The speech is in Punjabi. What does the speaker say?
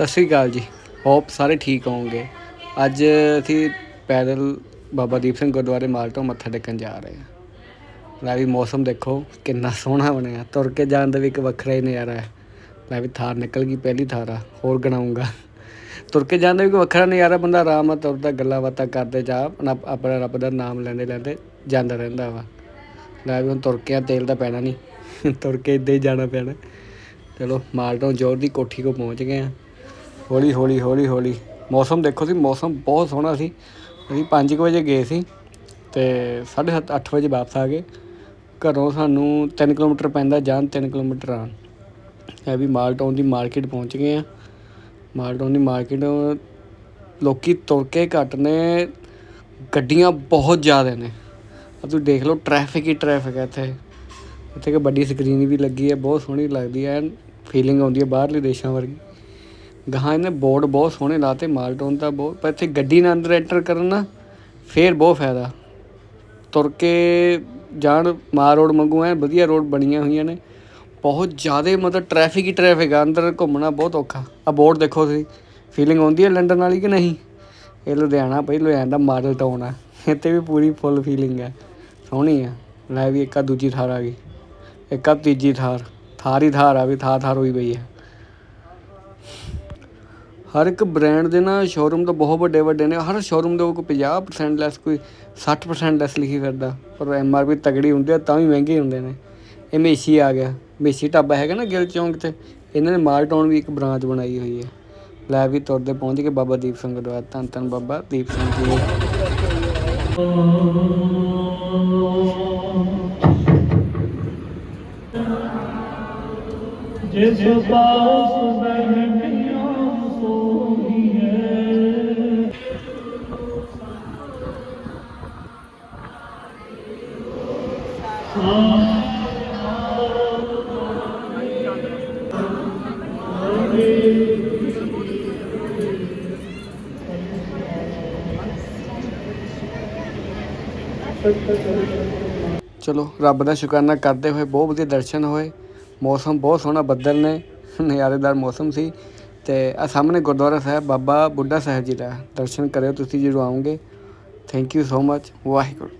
ਸਤਿ ਸ੍ਰੀ ਅਕਾਲ ਜੀ। ਹੋਪ ਸਾਰੇ ਠੀਕ ਹੋਵੋਗੇ। ਅੱਜ ਅਸੀਂ ਪੈਦਲ ਬਾਬਾ ਦੀਪ ਸਿੰਘ ਗੁਰਦੁਆਰੇ ਮਾਲ ਤੋਂ ਮੱਥਾ ਟੇਕਣ ਜਾ ਰਹੇ ਹਾਂ। ਲੈ ਵੀ ਮੌਸਮ ਦੇਖੋ, ਕਿੰਨਾ ਸੋਹਣਾ ਬਣਿਆ। ਤੁਰ ਕੇ ਜਾਣ ਦਾ ਵੀ ਇੱਕ ਵੱਖਰਾ ਹੀ ਨਜ਼ਾਰਾ ਹੈ। ਲੈ ਵੀ ਥਾਰ ਨਿਕਲ ਗਈ ਪਹਿਲੀ ਥਾਰ ਆ, ਹੋਰ ਗਣਾਉਂਗਾ। ਤੁਰ ਕੇ ਜਾਣ ਦਾ ਵੀ ਕੋਈ ਵੱਖਰਾ ਨਜ਼ਾਰਾ, ਬੰਦਾ ਆਰਾਮ ਨਾਲ ਤੁਰਦਾ, ਗੱਲਾਂ ਬਾਤਾਂ ਕਰਦੇ ਜਾ, ਆਪਣਾ ਆਪਣਾ ਰੱਬ ਦਾ ਨਾਮ ਲੈਂਦੇ ਲੈਂਦੇ ਜਾਂਦਾ ਰਹਿੰਦਾ ਵਾ। ਲੈ ਵੀ ਹੁਣ ਤੁਰ ਕੇ ਆ, ਤੇਲ ਤਾਂ ਪੈਣਾ ਨਹੀਂ। ਤੁਰ ਕੇ ਇੱਦਾਂ ਹੀ ਜਾਣਾ ਪੈਣਾ। ਚਲੋ ਮਾਲਟੋਂ ਜੋਰ ਦੀ ਕੋਠੀ ਕੋ ਪਹੁੰਚ ਗਏ ਆ ਹੌਲੀ ਹੌਲੀ ਹੌਲੀ ਹੌਲੀ। ਮੌਸਮ ਦੇਖੋ ਸੀ ਮੌਸਮ ਬਹੁਤ ਸੋਹਣਾ ਸੀ। ਅਸੀਂ 5 ਵਜੇ ਗਏ ਸੀ ਤੇ 7:30 8 ਵਜੇ ਵਾਪਸ ਆ ਗਏ। ਘਰੋਂ ਸਾਨੂੰ 3 ਕਿਲੋਮੀਟਰ ਪੈਂਦਾ ਜਾਣ 3 ਕਿਲੋਮੀਟਰ ਆਉਣ। ਇਹ ਵੀ ਮਾਲਟਾਊਨ ਦੀ ਮਾਰਕੀਟ ਪਹੁੰਚ ਗਏ ਆ ਮਾਲਟਾਊਨ ਦੀ ਮਾਰਕੀਟ ਲੋਕੀ ਤੁਰ ਕੇ ਘੱਟ ਨੇ, ਗੱਡੀਆਂ ਬਹੁਤ ਜ਼ਿਆਦਾ ਨੇ। ਆ ਤੁਸੀਂ ਦੇਖ ਲਓ ਟ੍ਰੈਫਿਕ ਹੀ ਟ੍ਰੈਫਿਕ ਹੈ ਇੱਥੇ। ਇੱਥੇ ਕਿ ਵੱਡੀ ਸਕਰੀਨ ਵੀ ਲੱਗੀ ਹੈ, ਬਹੁਤ ਸੋਹਣੀ ਲੱਗਦੀ ਹੈ ਫੀਲਿੰਗ ਆਉਂਦੀ ਹੈ ਬਾਹਰਲੇ ਦੇਸ਼ਾਂ ਵਰਗੀ। ਗਾਹਾਂ ਇਹਨੇ ਬੋਰਡ ਬਹੁਤ ਸੋਹਣੇ ਲਾਤੇ ਮਾਲਟੋਨ ਦਾ ਬਹੁਤ, ਪਰ ਇੱਥੇ ਗੱਡੀ ਨਾਲ ਅੰਦਰ ਐਂਟਰ ਕਰਨ ਨਾ ਫੇਰ ਬਹੁਤ ਫਾਇਦਾ। ਤੁਰ ਕੇ ਜਾਣ ਮਾਰ ਰੋਡ ਮੰਗੂ ਐ, ਵਧੀਆ ਰੋਡ ਬਣੀਆਂ ਹੋਈਆਂ ਨੇ। ਬਹੁਤ ਜ਼ਿਆਦਾ ਮਤਲਬ ਟ੍ਰੈਫਿਕ ਹੀ ਟ੍ਰੈਫਿਕ ਆ, ਅੰਦਰ ਘੁੰਮਣਾ ਬਹੁਤ ਔਖਾ। ਆ ਬੋਰਡ ਦੇਖੋ ਤੁਸੀਂ ਫੀਲਿੰਗ ਆਉਂਦੀ ਹੈ ਲੰਡਨ ਵਾਲੀ ਕਿ ਨਹੀਂ? ਇਹ ਲੁਧਿਆਣਾ ਪਈ ਲੁਧਿਆਣਾ ਦਾ ਮਾਡਲ ਟਾਊਨ ਆ। ਇੱਥੇ ਵੀ ਪੂਰੀ ਫੁੱਲ ਫੀਲਿੰਗ ਹੈ ਸੋਹਣੀ ਆ। ਲੈ ਵੀ ਇੱਕ ਆ ਦੂਜੀ ਥਾਰ ਆ ਗਈ। ਇੱਕ ਆ ਤੀਜੀ ਥਾਰ। ਥਾਰ ਹੀ ਥਾਰ ਆ ਵੀ ਥਾਰ ਥਾਰ ਹੋਈ ਪਈ ਹੈ ਹਰ ਇੱਕ ਬ੍ਰਾਂਡ ਦੇ ਨਾ ਸ਼ੋਰੂਮ ਤਾਂ ਬਹੁਤ ਵੱਡੇ ਵੱਡੇ ਨੇ, ਹਰ ਸ਼ੋਰੂਮ ਦੇ ਕੋਈ 50% ਲੈਸ ਕੋਈ 60% ਲੈਸ ਲਿਖੀ ਫਿਰਦਾ, ਪਰ ਐਮ ਆਰ ਪੀ ਤਗੜੀ ਹੁੰਦੀ ਆ, ਤਾਂ ਵੀ ਮਹਿੰਗੇ ਹੁੰਦੇ ਨੇ। ਇਹ ਮੇਸ਼ੀ ਆ ਗਿਆ, ਮੇਸ਼ੀ ਢਾਬਾ ਹੈਗਾ ਨਾ ਗਿਲ ਚੌਂਕ ਤੇ, ਇਹਨਾਂ ਨੇ ਮਾਲ ਟਾਊਨ ਵੀ ਇੱਕ ਬ੍ਰਾਂਚ ਬਣਾਈ ਹੋਈ ਹੈ। ਲੈ ਵੀ ਤੁਰਦੇ ਪਹੁੰਚ ਕੇ ਬਾਬਾ ਦੀਪ ਸਿੰਘ ਗੁਰਦੁਆਰਾ ਧੰਨ ਧੰਨ ਬਾਬਾ ਦੀਪ ਸਿੰਘ ਜੀ। ਜਿਸ ਪਾਸ ਬਹਿਣੀਆਂ ਚਲੋ, ਰੱਬ ਦਾ ਸ਼ੁਕਰਾਨਾ ਕਰਦੇ ਹੋਏ ਬਹੁਤ ਵਧੀਆ ਦਰਸ਼ਨ ਹੋਏ। ਮੌਸਮ ਬਹੁਤ ਸੋਹਣਾ ਬੱਦਲ ਨੇ, ਨਜ਼ਾਰੇਦਾਰ ਮੌਸਮ ਸੀ। ਤੇ ਆ ਸਾਹਮਣੇ ਗੁਰਦੁਆਰਾ ਸਾਹਿਬ, ਬਾਬਾ ਬੁੱਢਾ ਸਾਹਿਬ ਜੀ ਦਾ ਦਰਸ਼ਨ ਕਰਿਓ, ਤੁਸੀਂ ਜਦੋਂ ਆਉਂਗੇ thank you so much Waheguru.